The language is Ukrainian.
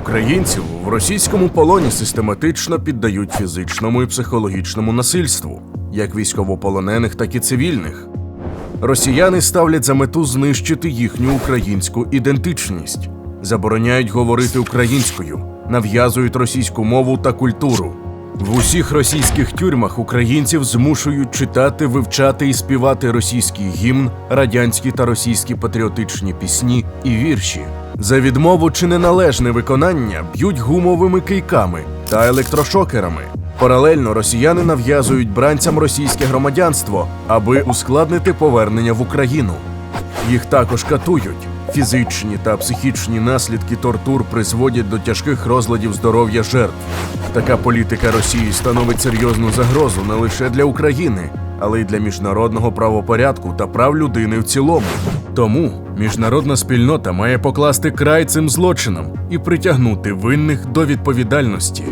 Українців в російському полоні систематично піддають фізичному і психологічному насильству, як військовополонених, так і цивільних. Росіяни ставлять за мету знищити їхню українську ідентичність, забороняють говорити українською, нав'язують російську мову та культуру. В усіх російських тюрмах українців змушують читати, вивчати і співати російський гімн, радянські та російські патріотичні пісні і вірші. За відмову чи неналежне виконання б'ють гумовими кийками та електрошокерами. Паралельно росіяни нав'язують бранцям російське громадянство, аби ускладнити повернення в Україну. Їх також катують. Фізичні та психічні наслідки тортур призводять до тяжких розладів здоров'я жертв. Така політика Росії становить серйозну загрозу не лише для України, але й для міжнародного правопорядку та прав людини в цілому. Тому міжнародна спільнота має покласти край цим злочинам і притягнути винних до відповідальності.